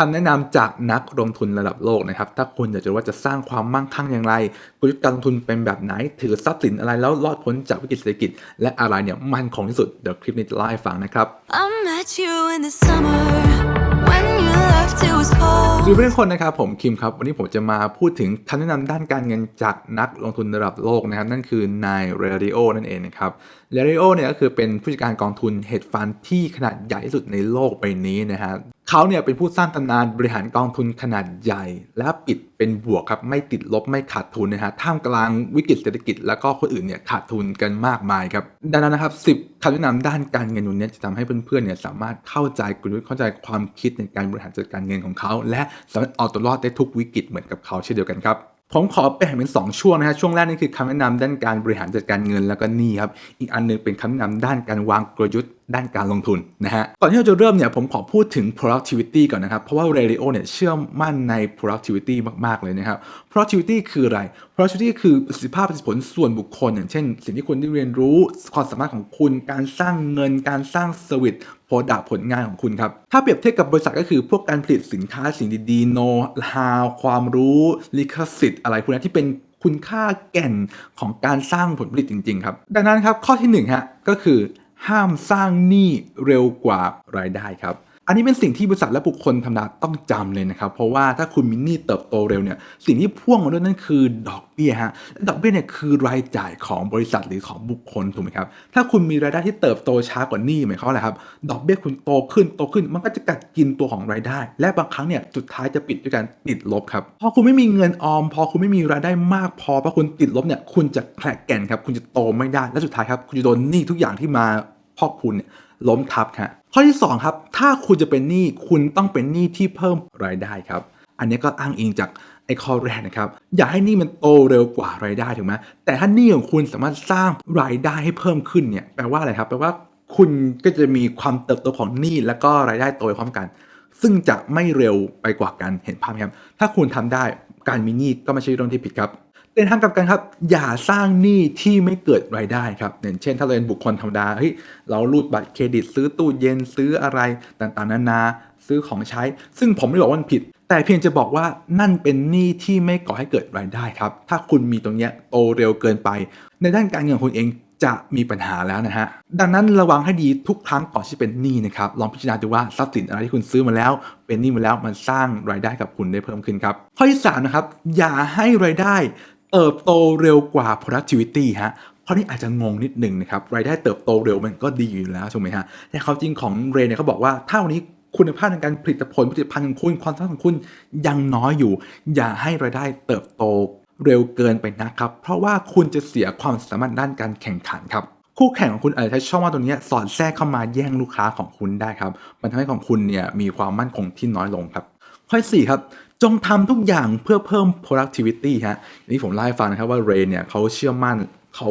คำแนะนำจากนักลงทุนระดับโลกนะครับ ถ้าคุณอยากจะรู้ว่าจะสร้างความมั่งคั่งอย่างไรกลยุทธ์การลงทุนเป็นแบบไหน ถือทรัพย์สินอะไรแล้วรอดพ้นจากวิกฤตเศรษฐกิจ และอะไรเนี่ยมั่นคงที่สุด เดี๋ยวคลิปนี้จะเล่าให้ฟังนะครับ I met you in the summer when you left it was สวัส cold. ดีทุกคนนะครับผมคิมครับ วันนี้ผมจะมาพูดถึงคำแนะนำด้านการเงินจากนักลงทุนระดับโลกนะครับ นั่นคือนายเรดิโอนั่นเองนะครับเรดิโอเนี่ยก็คือเป็นผู้จัดการกองทุนเฮดฟันที่ขนาดใหญ่ที่สุดในโลกใบนี้นะฮะ เขาเนี่ยเป็นผู้สร้างตำนานบริหารกองทุนขนาดใหญ่ และปิดเป็นบวกครับไม่ติดลบไม่ขาดทุนนะฮะท่ามกลางวิกฤตเศรษฐกิจ แล้วก็คนอื่นเนี่ยขาดทุนกันมากมายครับดังนั้นนะครับสิบคำแนะนำด้านการเงินนนี้จะทำให้เพื่อนๆเนี่ยสามารถเข้าใจกลยุทธ์เข้าใจความคิดในการบริหารจัดการเงินของเขา และสามารถเอาตัวรอดได้ทุกวิกฤตเหมือนกับเขาเช่นเดียวกันครับ ผมขอแบ่งเป็น2ช่วงนะฮะช่วงแรกนี่คือคำแนะนำด้านการบริหารจัดการเงินแล้วก็หนี้ครับอีกอันหนึงเป็นคำแนะนำด้านการวางกลยุทธ์ด้านการลงทุนนะฮะก่อนที่เราจะเริ่มเนี่ยผมขอพูดถึง productivity ก่อนนะครับ เพราะว่า Radio เนี่ยเชื่อมั่นใน productivity มากๆเลยนะครับ productivity คืออะไร productivity คือประสิทธิภาพประสิทธิผลส่วนบุคคล อย่างเช่น สิ่งที่คุณได้เรียนรู้ความสามารถของคุณการสร้างเงินการสร้างเซอร์วิส โปรดักผลงานของคุณครับ ถ้าเปรียบเทียบกับบริษัทก็คือพวกการผลิตสินค้าสิ่งดีๆโน้ตฮาวความรู้ลิขสิทธิ์อะไรพวกนี้ที่เป็นคุณค่าแก่นของการสร้างผลผลิตจริง ๆ ครับ ดังนั้นครับข้อที่หนึ่งฮะก็คือห้ามสร้างหนี้เร็วกว่ารายได้ครับ อันนี้เป็นสิ่งที่บริษัทและบุคคลธรรมดาต้องจำเลยนะครับ เพราะว่าถ้าคุณมีหนี้เติบโตเร็วเนี่ยสิ่งที่พ่วงมาด้วยนั่นคือดอกเบี้ยฮะและดอกเบี้ยเนี่ยคือรายจ่ายของบริษัทหรือของบุคคลถูกไหมครับถ้าคุณมีรายได้ที่เติบโตช้ากว่านี้หมายความว่าอะไรครับดอกเบี้ยคุณโตขึ้นโตขึ้น มันก็จะกัดกินตัวของรายได้ และบางครั้งเนี่ยสุดท้ายจะปิดด้วยการติดลบครับพอคุณไม่มีเงินออม พอคุณไม่มีรายได้มากพอเพราะคุณติดลบเนี่ยคุณจะแข็งแกร่งครับคุณจะโตไม่ได้และสุดท้ายครับคุณจะโดนหนี้ทุกอย่างที่มาพอกพูนเนี่ยล้มทับครับ ข้อที่ 2 ครับ ถ้าคุณจะเป็นหนี้คุณต้องเป็นหนี้ที่เพิ่มรายได้ครับ อันนี้ก็อ้างอิงจากไอ้ข้อแรกนะครับ อย่าให้หนี้มันโตเร็วกว่ารายได้ถูกไหมแต่ถ้าหนี้ของคุณสามารถสร้างรายได้ให้เพิ่มขึ้นเนี่ยแปลว่าอะไรครับแปลว่าคุณก็จะมีความเติบโตของหนี้แล้วก็รายได้โตไปพร้อมกัน ซึ่งจะไม่เร็วไปกว่ากันเห็นภาพไหมครับ ถ้าคุณทำได้การมีหนี้ก็ไม่ใช่เรื่องที่ผิดครับ แต่ทางกลับกันครับ อย่าสร้างหนี้ที่ไม่เกิดรายได้ครับอย่างเช่น ถ้าเราเป็นบุคคลธรรมดาเฮ้ยเรารูดบัตรเครดิตซื้อตู้เย็นซื้ออะไรต่างๆนานาซื้อของใช้ ซึ่งผมไม่บอกว่ามันผิด แต่เพียงจะบอกว่านั่นเป็นหนี้ที่ไม่ก่อให้เกิดรายได้ครับ ถ้าคุณมีตรงเนี้ยโตเร็วเกินไป ในด้านการเงินของคุณเองจะมีปัญหาแล้วนะฮะ ดังนั้นระวังให้ดีทุกครั้งก่อนที่เป็นหนี้นะครับ ลองพิจารณาดูว่าทรัพย์สินอะไรที่คุณซื้อมาแล้ว เป็นหนี้มาแล้วมันสร้างรายได้กับคุณได้เพิ่มขึ้นครับ ข้อที่สามนะครับ อย่าให้รายได้ เติบโตเร็วกว่า productivity ฮะเพราะนี่อาจจะงงนิดหนึ่งนะครับ รายได้เติบโตเร็วมันก็ดีอยู่แล้วถูกไหมฮะ แต่ควาจริงของเรย์เนี่ยเขาบอกว่าถ้าวันนี้คุณภาพในการผลิตผลผลิตภัณฑ์ของคุณความสามารถของคุณยังน้อยอยู่ อย่าให้รายได้เติบโตเร็วเกินไปนะครับ เพราะว่าคุณจะเสียความสามารถด้านการแข่งขันครับคู่แข่งของคุณอาจจะใช้ช่องว่างตรงนี้สอดแทรกเข้ามาแย่งลูกค้าของคุณได้ครับมันทำให้ของคุณเนี่ยมีความมั่นคงที่น้อยลงครับ ข้อที่สี่ครับ จงทำทุกอย่างเพื่อเพิ่ม productivity ฮะนี่ผมเล่าให้ฟังนะครับว่าเรย์เนี่ยเขาเชื่อมั่นเขา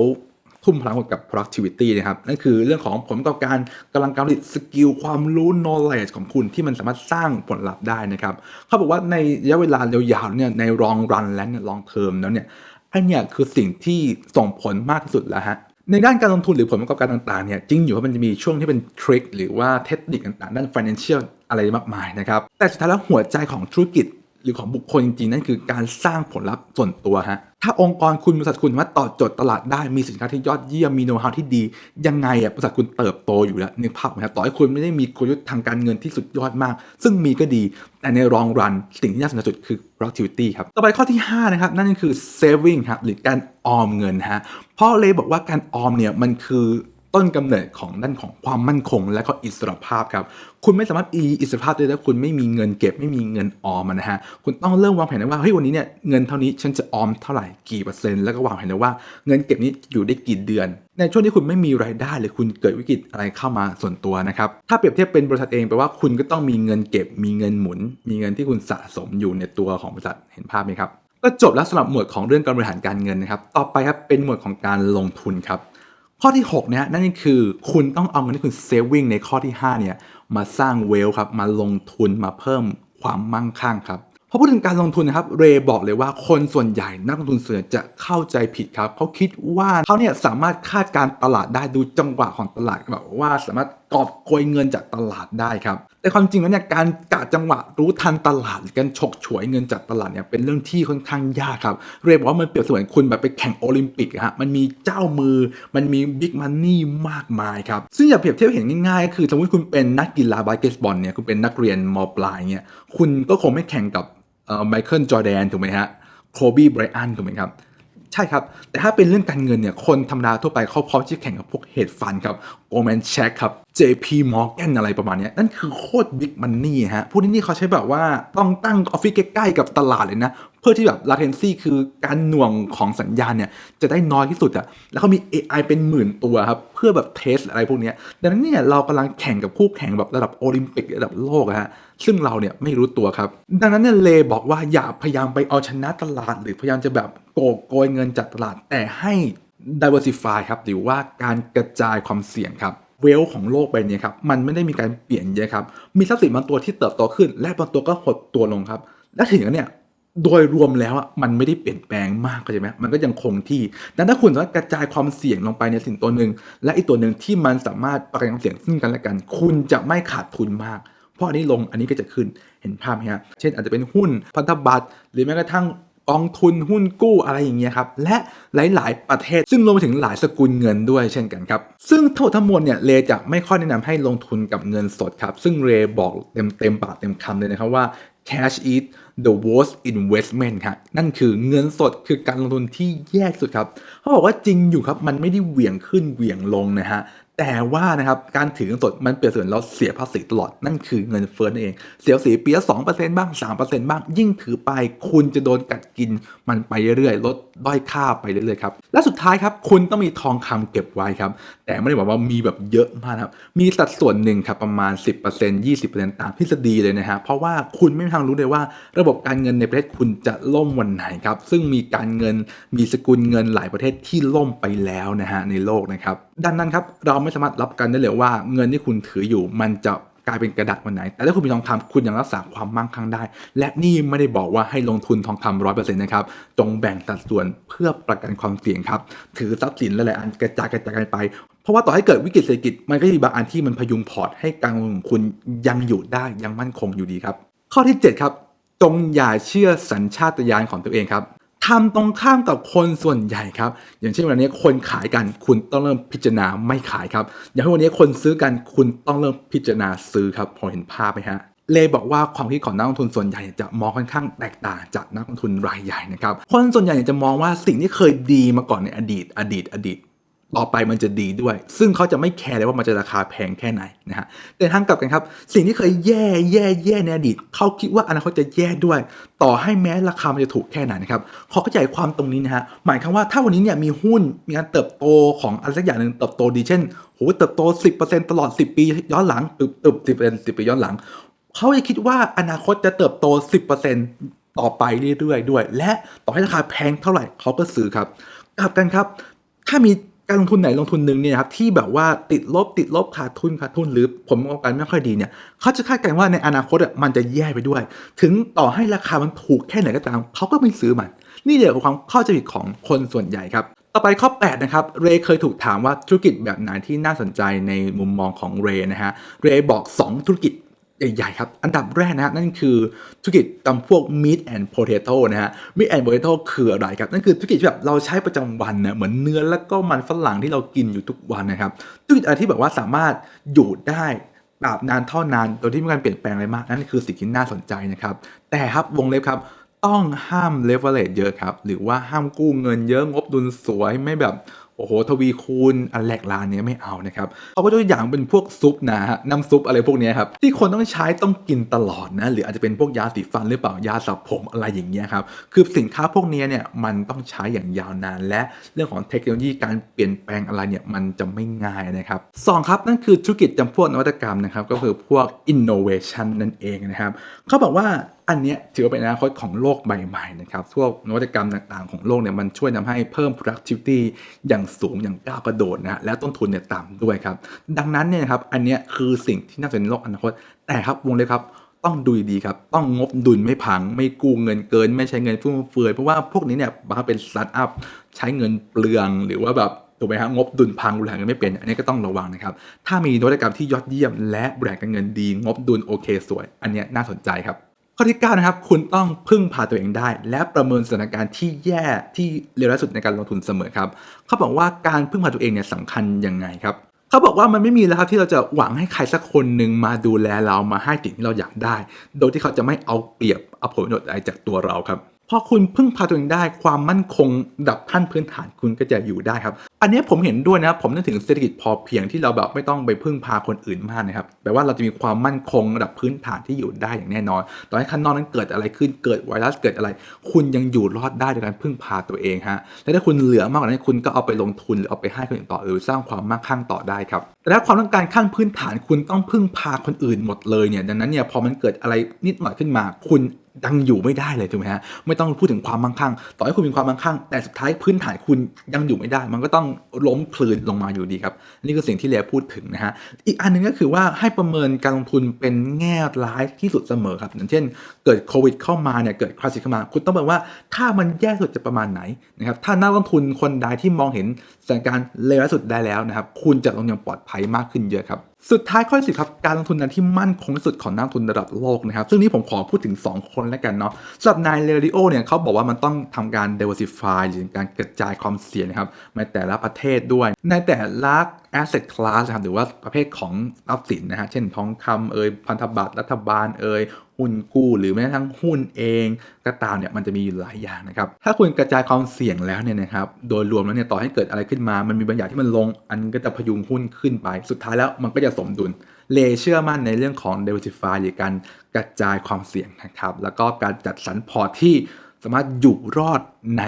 ทุ่มพลังกับ productivity นะครับ นั่นคือเรื่องของผลประกอบการกำลังการผลิตสกิลความรู้ knowledge ของคุณที่มันสามารถสร้างผลลัพธ์ได้นะครับ เขาบอกว่าในระยะเวลายาวๆเนี่ยใน long run และเนี่ย long term แล้วเนี่ยอันเนี้ยคือสิ่งที่ส่งผลมากที่สุดแล้วฮะในด้านการลงทุนหรือผลประกอบการต่างๆเนี่ยจริงอยู่ว่ามันจะมีช่วงที่เป็นทริคหรือว่าเทคนิคต่างๆ ด้าน financial อะไรมากมายนะครับแต่สุดท้ายแล้วหัวใจของธุรกิจ หรือของบุคคลจริงๆนั่นคือการสร้างผลลัพธ์ส่วนตัวฮะถ้าองค์กรคุณบริษัทคุณสามารถตอบโจทย์ตลาดได้มีสินค้าที่ยอดเยี่ยมมีโน้ตฮาวที่ดี ยังไงอะบริษัทคุณเติบโตอยู่แล้วนึกภาพไหมครับต่อให้คุณไม่ได้มีกลยุทธ์ทางการเงินที่สุดยอดมาก ซึ่งมีก็ดี แต่ในรองรันสิ่งที่น่าสนใจสุดคือ productivity ครับต่อไปข้อที่ 5 นะครับ นั่นก็คือ saving ครับหรือการออมเงินฮะเพราะเลยบอกว่าการออมเนี่ยมันคือ ต้นกำเนิดของด้านของความมั่นคง และก็อิสรภาพครับคุณไม่สามารถมีอิสรภาพได้ถ้าคุณไม่มีเงินเก็บไม่มีเงินออมนะฮะคุณต้องเริ่มวางแผนว่าเฮ้ยวันนี้เนี่ยเงินเท่านี้ฉันจะออมเท่าไหร่กี่เปอร์เซ็นต์แล้วก็วางแผนว่าเงินเก็บนี้อยู่ได้กี่เดือน ในช่วงที่คุณไม่มีรายได้หรือคุณเกิดวิกฤตอะไรเข้ามาส่วนตัวนะครับถ้าเปรียบเทียบเป็นบริษัทเองแปลว่าคุณก็ต้องมีเงินเก็บ มีเงินหมุน มีเงินที่คุณสะสมอยู่ในตัวของบริษัทเห็นภาพไหมครับก็จบแล้วสำหรับหมวดของเรื่องการบริหารการเงินนะครับ ต่อไปครับเป็นหมวดของการลงทุนครับ ข้อที่ 6 เนี่ยนั่นก็คือคุณต้องเอาเงินที่คุณเซฟวิ่งในข้อที่ 5 เนี่ยมาสร้างเวลครับมาลงทุนมาเพิ่มความมั่งคั่งครับพอพูดถึงการลงทุนนะครับเรย์บอกเลยว่าคนส่วนใหญ่นักลงทุนส่วนใหญ่จะเข้าใจผิดครับเขาคิดว่าเขาเนี่ยสามารถคาดการตลาดได้ดูจังหวะของตลาดแบบว่าสามารถกอบโกยเงินจากตลาดได้ครับ แต่ความจริงแล้วเนี่ยการกะจังหวะรู้ทันตลาดการฉกฉวยเงินจากตลาดเนี่ยเป็นเรื่องที่ค่อนข้างยากครับเรียกว่ามันเปรียบเสมือนคุณแบบไปแข่งโอลิมปิกฮะมันมีเจ้ามือ มันมีบิ๊กมันนี่มากมายครับซึ่งอย่าเปรียบเทียบเห็นง่ายๆ คือสมมติคุณเป็นนักกีฬาบาสเกตบอลเนี่ยคุณเป็นนักเรียนมปลายเนี่ยคุณก็คงไม่แข่งกับเอ่อไมเคิลจอร์แดนถูกไหมฮะโคบีไบรอันถูกไหมครับ ใช่ครับ แต่ถ้าเป็นเรื่องการเงินเนี่ย คนธรรมดาทั่วไปเขาพร้อมที่จะแข่งกับพวกเฮดฟันครับโอแมนแช k ครับ JP Morgan อะไรประมาณนี้ นั่นคือโคตรบิ๊กมันนี่ฮะ พวกนี้นี่เขาใช้แบบว่าต้องตั้งออฟฟิศใกล้ๆกับตลาดเลยนะ เพื่อที่แบบ latency คือการหน่วงของสัญญาณเนี่ย จะได้น้อยที่สุดอะแล้วเขามี AI เป็นหมื่นตัวครับ เพื่อแบบเทสอะไรพวกนี้ดังนั้นเนี่ยเรากำลังแข่งกับคู่แข่งแบบระดับโอลิมปิกระดับโลกอะฮะ ซึ่งเราเนี่ยไม่รู้ตัวครับ ดังนั้นเนี่ยเลบอกว่าอย่าพยายามไปเอาชนะตลาด หรือพยายามจะแบบโกกโกยเงินจากตลาด แต่ให้ diversify ครับหรือว่าการกระจายความเสี่ยงครับเวลของโลกใบนี้ครับมันไม่ได้มีการเปลี่ยนเยอะครับ มีทรัพย์สินบางตัวที่เติบโตขึ้น และบางตัวก็หดตัวลงครับ และถึงอย่างนั้นเนี่ยโดยรวมแล้วอะมันไม่ได้เปลี่ยนแปลงมากเข้าใจไหมมันก็ยังคงที่ดังนั้นถ้าคุณสามารถกระจายความเสี่ยงลงไปในสิ่งตัวหนึ่งและอีกตัวหนึ่งที่มันสามารถประกันความเสี่ยงซึ่งกันและกัน คุณจะไม่ขาดทุนมาก พราะอันนี้ลงอันนี้ก็จะขึ้นเห็นภาพไหมฮะเช่นอาจจะเป็นหุ้นพันธบัตรหรือแม้กระทั่งกองทุนหุ้นกู้อะไรอย่างเงี้ยครับ และหลาย ๆ ประเทศ ซึ่งรวมไปถึงหลายสกุลเงินด้วยเช่นกันครับ ซึ่งทั้งหมดทั้งมวลเนี่ยเลจะไม่ค่อยแนะนำให้ลงทุนกับเงินสดครับ ซึ่งเรบอกเต็มเต็มๆปากเต็มคำเลยนะครับว่า cash is the worst investment ครับนั่นคือเงินสดคือการลงทุนที่แย่สุดครับเขาบอกว่าจริงอยู่ครับ มันไม่ได้เหวี่ยงขึ้นเหวี่ยงลงนะฮะ แต่ว่านะครับการถือเงินสดมันเปรียบเสมือนเราเสียภาษีตลอดนั่นคือเงินเฟ้อนั่นเอง เสียภาษีปีละสองเปอร์เซ็นต์บ้างสามเปอร์เซ็นต์บ้าง ยิ่งถือไปคุณจะโดนกัดกินมันไปเรื่อยๆลดด้อยค่าไปเรื่อยๆครับและสุดท้ายครับคุณต้องมีทองคำเก็บไว้ครับ แต่ไม่ได้บอกว่ามีแบบเยอะมากครับมีสัดส่วนหนึ่งครับประมาณ 10% 20%ตามทฤษฎีเลยนะฮะเพราะว่าคุณไม่มีทางรู้เลยว่า ระบบการเงินในประเทศคุณจะล่มวันไหนครับซึ่งมีการเงินมีสกุลเงินหลายประเทศที่ล่มไปแล้วนะฮะในโลกนะครับดังนั้นครับเราไม่สามารถรับกันได้เลยว่าเงินที่คุณถืออยู่มันจะกลายเป็นกระดาษวันไหน แต่ถ้าคุณมีทองคำคุณยังรักษาความมั่งคั่งได้ และนี่ไม่ได้บอกว่าให้ลงทุนทองคำร้อยเปอร์เซ็นต์นะครับ จงแบ่งสัดส่วนเพื่อประกันความเสี่ยงครับ ถือทรัพย์สินหลายๆอันกระจายกระจายกันไป เพราะว่าต่อให้เกิดวิกฤตเศรษฐกิจ มันก็มีบางอันที่มันพยุงพอร์ตให้การลงทุนของคุณยังอยู่ได้ยังมั่นคงอยู่ดีครับ ข้อที่ 7 ครับ จงอย่าเชื่อสัญชาตญาณของตัวเองครับ ทำตรงข้ามกับคนส่วนใหญ่ครับ อย่างเช่นวันนี้คนขายกันคุณต้องเริ่มพิจารณาไม่ขายครับ อย่างเช่นวันนี้คนซื้อกันคุณต้องเริ่มพิจารณาซื้อครับ พอเห็นภาพไหมฮะเลบอกว่าความคิดของนักลงทุนส่วนใหญ่จะมองค่อนข้างแตกต่างจากนักลงทุนรายใหญ่นะครับ คนส่วนใหญ่จะมองว่าสิ่งที่เคยดีมาก่อนในอดีต อดีต อดีต ต่อไปมันจะดีด้วย ซึ่งเขาจะไม่แคร์เลยว่ามันจะราคาแพงแค่ไหนนะฮะแต่ทางกลับกันครับ สิ่งที่เคยแย่แย่แย่ในอดีตเขาคิดว่าอนาคตจะแย่ด้วย ต่อให้แม้ราคามันจะถูกแค่ไหนนะครับเขาเข้าใจความตรงนี้นะฮะหมายความว่าถ้าวันนี้เนี่ยมีหุ้นมีการเติบโตของอะไรสักอย่างหนึ่งเติบโตดีเช่นโหเติบโต 10%ตลอด 10 ปีย้อนหลังตึบตึบ10% 10ปีย้อนหลังเขาจะคิดว่าอนาคตจะเติบโต 10%ต่อไปเรื่อยๆด้วย และต่อให้ราคาแพงเท่าไหร่เขาก็ซื้อครับกลับกันครับ ถ้ามี การลงทุนไหนลงทุนหนึ่งเนี่ยครับที่แบบว่าติดลบติดลบขาดทุนขาดทุนหรือผลประกอบการไม่ค่อยดีเนี่ยเขาจะคาดการณ์ว่าในอนาคตอะมันจะแย่ไปด้วย ถึงต่อให้ราคามันถูกแค่ไหนก็ตามเขาก็ไม่ซื้อมัน นี่เดี๋ยวความเข้าใจผิดของคนส่วนใหญ่ครับต่อไปข้อ 8 นะครับ เรย์เคยถูกถามว่าธุรกิจแบบไหนที่น่าสนใจในมุมมองของเรย์นะฮะ เรย์บอก 2 ธุรกิจ ใหญ่ๆครับ อันดับแรกนะฮะนั่นคือธุรกิจจำพวก meat and potato นะฮะ meat and potato คืออะไรครับ นั่นคือธุรกิจที่แบบเราใช้ประจำวันนะเหมือนเนื้อแล้วก็มันฝรั่งที่เรากินอยู่ทุกวันนะครับธุรกิจอะไรที่แบบว่าสามารถอยู่ได้ตราบนานเท่านานโดยที่ไม่มีการเปลี่ยนแปลงอะไรมาก นั่นคือสิ่งที่น่าสนใจนะครับ แต่ครับวงเล็บครับต้องห้ามเลเวลเลตเยอะครับ หรือว่าห้ามกู้เงินเยอะงบดุลสวยไม่แบบ โอ้โหทวีคูณอันแหลกลานเนี้ยไม่เอานะครับเขาก็ตัวอย่างเป็นพวกซุปนะฮะน้ำซุปอะไรพวกนี้ครับที่คนต้องใช้ต้องกินตลอดนะหรืออาจจะเป็นพวกยาสีฟันหรือเปล่ายาสระผมอะไรอย่างเงี้ยครับคือสินค้าพวกนี้เนี่ยมันต้องใช้อย่างยาวนาน และเรื่องของเทคโนโลยีการเปลี่ยนแปลงอะไรเนี่ยมันจะไม่ง่ายนะครับสองครับนั่นคือธุรกิจจำพวกนวัตกรรมนะครับก็คือพวก innovation นั่นเองนะครับเขาบอกว่า อันนี้ถือว่าเป็นอนาคตของโลกใบใหม่นะครับพวกนวัตกรรมต่างๆของโลกเนี่ยมันช่วยทำให้เพิ่ม productivity อย่างสูงอย่างก้าวกระโดดนะฮะและต้นทุนเนี่ยต่ำด้วยครับ ดังนั้นเนี่ยครับอันนี้คือสิ่งที่น่าสนใจในโลกอนาคต แต่ครับวงเล็บครับต้องดูดีครับ ต้องงบดุลไม่พัง ไม่กู้เงินเกิน ไม่ใช้เงินฟุ่มเฟือย เพราะว่าพวกนี้เนี่ยบางเป็นสตาร์ทอัพใช้เงินเปลืองหรือว่าแบบถูกไหมฮะงบดุลพังบริหารเงินไม่เป็น อันนี้ก็ต้องระวังนะครับ ถ้ามีนวัตกรรมที่ยอดเยี่ยม และบริหารการเงินดี งบดุลโอเคสวย อันนี้น่าสนใจครับ ข้อที่ 9 นะครับ คุณต้องพึ่งพาตัวเองได้ และประเมินสถานการณ์ที่แย่ที่เลวร้ายสุดในการลงทุนเสมอครับ เขาบอกว่าการพึ่งพาตัวเองเนี่ยสำคัญยังไงครับเขาบอกว่ามันไม่มีแล้วครับที่เราจะหวังให้ใครสักคนหนึ่งมาดูแลเรามาให้สิ่งที่เราอยากได้ โดยที่เขาจะไม่เอาเปรียบเอาผลประโยชน์อะไรจากตัวเราครับพอคุณพึ่งพาตัวเองได้ความมั่นคงดับขั้นพื้นฐานคุณก็จะอยู่ได้ครับ อันนี้ผมเห็นด้วยนะครับผมนึกถึงเศรษฐกิจพอเพียงที่เราแบบไม่ต้องไปพึ่งพาคนอื่นมากนะครับแปลว่าเราจะมีความมั่นคงระดับพื้นฐานที่อยู่ได้อย่างแน่นอนต่อให้ข้างนอกนั้นเกิดอะไรขึ้นเกิดไวรัสเกิดอะไร คุณยังอยู่รอดได้โดยการพึ่งพาตัวเองฮะและถ้าคุณเหลือมากกว่านั้นคุณก็เอาไปลงทุนหรือเอาไปให้คนอื่นต่อหรือสร้างความมั่งคั่งต่อได้ครับแต่ถ้าความต้องการขั้นพื้นฐานคุณต้องพึ่งพาคนอื่นหมดเลยเนี่ยดังนั้นเนี่ยพอมันเกิดอะไรนิดหน่อยขึ้นมา คุณ ยังอยู่ไม่ได้เลยถูกไหมฮะไม่ต้องพูดถึงความมั่งคั่ง ต่อให้คุณมีความมั่งคั่ง แต่สุดท้ายพื้นฐานคุณยังอยู่ไม่ได้ มันก็ต้องล้มคลืนลงมาอยู่ดีครับ นี่คือสิ่งที่เลียพูดถึงนะฮะอีกอันหนึงก็คือว่าให้ประเมินการลงทุนเป็นแง่ร้ายที่สุดเสมอครับอย่างเช่น เกิดโควิดเข้ามาเนี่ยเกิดคราสิเข้ามา คุณต้องบอกว่าถ้ามันแย่สุดจะประมาณไหนนะครับถ้านักลงทุนคนใดที่มองเห็นสถานการณ์เลวร้ายสุดได้แล้วนะครับคุณจะลงอย่างปลอดภัยมากขึ้นเยอะครับ สุดท้ายข้อที่สิครับการลงทุนนั้นที่มั่นคงที่สุดของนักลงทุนระดับโลกนะครับ ซึ่งนี่ผมขอพูดถึง 2 คนแล้วกันเนาะสำหรับนายเรดิโอเนี่ยเขาบอกว่ามันต้องทำการ diversify หรือการกระจายความเสี่ยงนะครับในแต่ละประเทศด้วย ในแต่ละ asset class นะครับหรือว่าประเภทของทรัพย์สินนะฮะเช่นทองคำเอ่ยพันธบัตรรัฐบาลเอ่ย หุ้นกู้หรือแม้กระทั่งหุ้นเองก็ตามเนี่ยมันจะมีอยู่หลายอย่างนะครับ ถ้าคุณกระจายความเสี่ยงแล้วเนี่ยนะครับโดยรวมแล้วเนี่ยต่อให้เกิดอะไรขึ้นมา มันมีบางอย่างที่มันลง อันก็จะพยุงหุ้นขึ้นไป สุดท้ายแล้วมันก็จะสมดุลเลเชื่อมั่นในเรื่องของ diversify หรือการกระจายความเสี่ยงนะครับ แล้วก็การจัดสรรพอร์ตที่สามารถอยู่รอดใน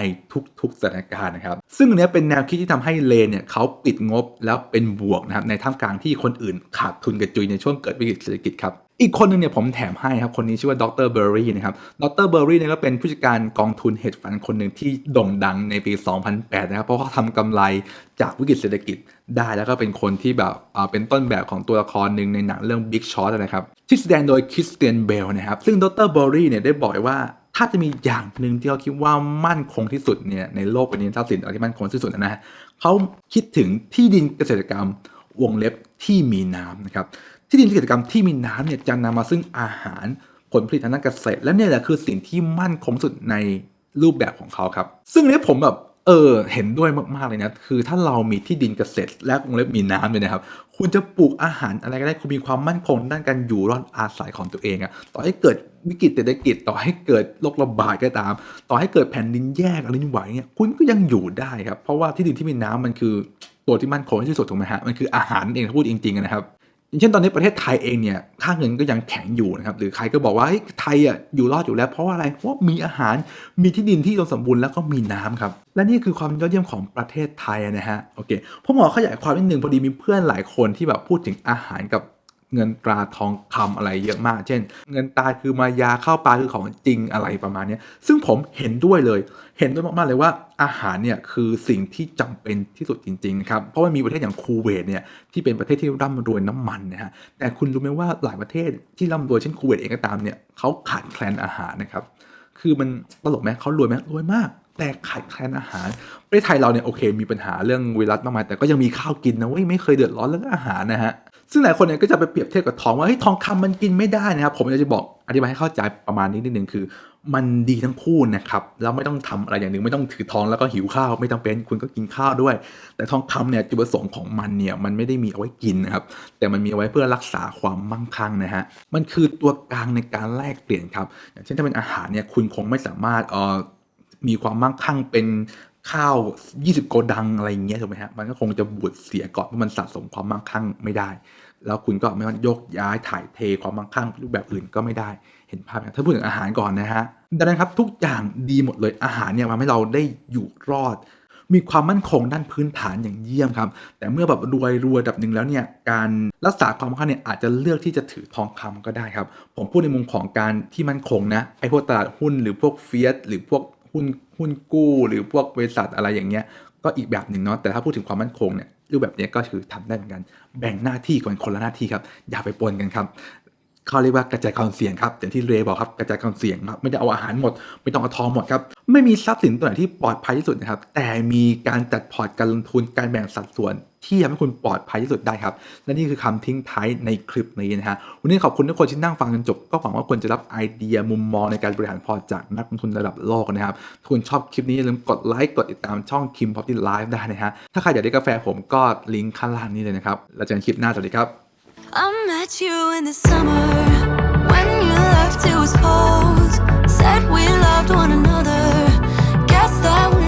ทุกๆสถานการณ์นะครับ ซึ่งเนี้ยเป็นแนวคิดที่ทำให้เลนเนี่ยเขาปิดงบแล้วเป็นบวกนะครับในท่ามกลางที่คนอื่นขาดทุนกระจุยในช่วงเกิดวิกฤตเศรษฐกิจครับ อีกคนหนึงเนี่ยผมแถมให้ครับ คนนี้ชื่อว่าดรเบอร์รี่นะครับ ดรเบอร์รี่เนี่ยก็เป็นผู้จัดการกองทุนเฮดฟันคนหนึ่งที่โด่งดังในปี 2008 นะครับ เพราะเขาทำกำไรจากวิกฤตเศรษฐกิจได้แล้วก็เป็นคนที่แบบเป็นต้นแบบของตัวละครหนึ่งในหนังเรื่อง Big Short นะครับ ที่แสดงโดยคริสเตียนเบลนะครับ ซึ่งดรเบอร์รี่เนี่ยได้บอกว่าถ้าจะมีอย่างหนึ่งที่เขาคิดว่ามั่นคงที่สุดเนี่ยในโลกใบนี้ทรัพย์สินอะไรที่มั่นคงที่สุดนะฮะเขาคิดถึงที่ดินเกษตรกรรมวงเล็บที่มีน้ำนะครับ ที่ดินเกษตรกรรมที่มีน้ำเนี่ยจะนำมาซึ่งอาหารผลผลิตทางด้านเกษตร และเนี่ยแหละคือสิ่งที่มั่นคงสุดในรูปแบบของเขาครับ ซึ่งเนี่ยผมแบบเออเห็นด้วยมากๆเลยนะคือถ้าเรามีที่ดินเกษตร และวงเล็บมีน้ำเนี่ยนะครับ คุณจะปลูกอาหารอะไรก็ได้คุณมีความมั่นคงด้านการอยู่รอดอาศัยของตัวเองอะต่อให้เกิดวิกฤตเศรษฐกิจต่อให้เกิดโรคระบาดก็ตาม ต่อให้เกิดแผ่นดินแยกอะไรนี่ไหวเนี่ยคุณก็ยังอยู่ได้ครับเพราะว่าที่ดินที่มีน้ำมันคือตัวที่มั่นคงที่สุดถูกไหมฮะมันคืออาหารเองถ้าพูดจริงๆนะครับ อย่างเช่นตอนนี้ประเทศไทยเองเนี่ยค่าเงินก็ยังแข็งอยู่นะครับหรือใครก็บอกว่าไทยอะอยู่รอดอยู่แล้วเพราะว่าอะไรเพราะมีอาหารมีที่ดินที่อุดมสมบูรณ์แล้วก็มีน้ำครับและนี่คือความยอดเยี่ยมของประเทศไทยนะฮะโอเคผมขอขยายความนิดนึงพอดีมีเพื่อนหลายคนที่แบบพูดถึงอาหารกับ เงินตราทองคำอะไรเยอะมาก เช่น เงินตราคือมายาข้าวปลาคือของจริงอะไรประมาณนี้ซึ่งผมเห็นด้วยเลย เห็นด้วยมากๆเลยว่าอาหารเนี่ยคือสิ่งที่จำเป็นที่สุดจริงๆนะครับเพราะว่ามีประเทศอย่างคูเวตเนี่ยที่เป็นประเทศที่ร่ำรวยน้ำมันนะฮะแต่คุณรู้ไหมว่าหลายประเทศที่ร่ำรวยเช่นคูเวตเองก็ตามเนี่ยเขาขาดแคลนอาหารนะครับคือมันตลกไหมเขารวยไหมรวยมากแต่ขาดแคลนอาหารประเทศไทยเราเนี่ยโอเคมีปัญหาเรื่องไวรัสมากมายแต่ก็ยังมีข้าวกินนะเว้ยไม่เคยเดือดร้อนเรื่องอาหารนะฮะ ซึ่งหลายคนเนี่ยก็จะไปเปรียบเทียบกับทองว่าเฮ้ยทองคำมันกินไม่ได้นะครับ ผมอยากจะบอกอธิบายให้เข้าใจประมาณนี้นิดนึงคือ มันดีทั้งคู่นะครับแล้วไม่ต้องทำอะไรอย่างหนึ่งไม่ต้องถือทองแล้วก็หิวข้าวไม่ต้องเป็นคุณก็กินข้าวด้วย แต่ทองคำเนี่ยจุดประสงค์ของมันเนี่ยมันไม่ได้มีเอาไว้กินนะครับแต่มันมีเอาไว้เพื่อรักษาความมั่งคั่งนะฮะมันคือตัวกลางในการแลกเปลี่ยนครับอย่างเช่นถ้าเป็นอาหารเนี่ยคุณคงไม่สามารถเอ่อมีความมั่งคั่งเป็น ข้าว 20 โกดังอะไรอย่างเงี้ยถูกไหมฮะมันก็คงจะบูดเสียก่อนเพราะมันสะสมความมั่งคั่งไม่ได้ แล้วคุณก็ไม่ว่ายกย้ายถ่ายเทความมั่งคั่งรูปแบบอื่นก็ไม่ได้เห็นภาพไหมถ้าพูดถึงอาหารก่อนนะฮะดังนั้นครับทุกอย่างดีหมดเลยอาหารเนี่ยทำให้เราได้อยู่รอด มีความมั่นคงด้านพื้นฐานอย่างเยี่ยมครับ แต่เมื่อแบบรวยรวยระดับหนึ่งแล้วเนี่ยการรักษาความมั่งคั่งเนี่ยอาจจะเลือกที่จะถือทองคำก็ได้ครับ ผมพูดในมุมของการที่มั่นคงนะไอ้พวกตลาดหุ้นหรือพวกเฟียสหรือพวก หุ้นหุ้นกู้หรือพวกบริษัทอะไรอย่างเงี้ยก็อีกแบบหนึ่งเนาะแต่ถ้าพูดถึงความมั่นคงเนี่ยรูปแบบนี้ก็คือทำได้เหมือนกัน แบ่งหน้าที่กันคนละหน้าที่ครับ อย่าไปปนกันครับ เขาเรียกว่ากระจายความเสี่ยงครับอย่างที่เรย์บอกครับกระจายความเสี่ยงครับไม่ได้เอาอาหารหมด ไม่ต้องเอาทองหมดครับไม่มีทรัพย์สินตัวไหนที่ปลอดภัยที่สุดนะครับ แต่มีการจัดพอร์ตการลงทุนการแบ่งสัดส่วนที่ทำให้คุณปลอดภัยที่สุดได้ครับ และนี่คือคำทิ้งท้ายในคลิปนี้นะฮะ วันนี้ขอบคุณทุกคนที่นั่งฟังจนจบ ก็หวังว่าคุณจะรับไอเดียมุมมองในการบริหารพอร์ตจากนักลงทุนระดับโลกนะครับ ถ้าคุณชอบคลิปนี้อย่าลืมกดไลค์ กดติดตามช่อง Kim Property Live ได้นะฮะ ถ้าใครอยากได้กาแฟผมก็ลิงก์ข้างล่างนี้เลยนะครับ แล้วเจอกันคลิปหน้า สวัสดีครับ I met you in the summer. When you left, it was cold. Said we loved one another. Guess that we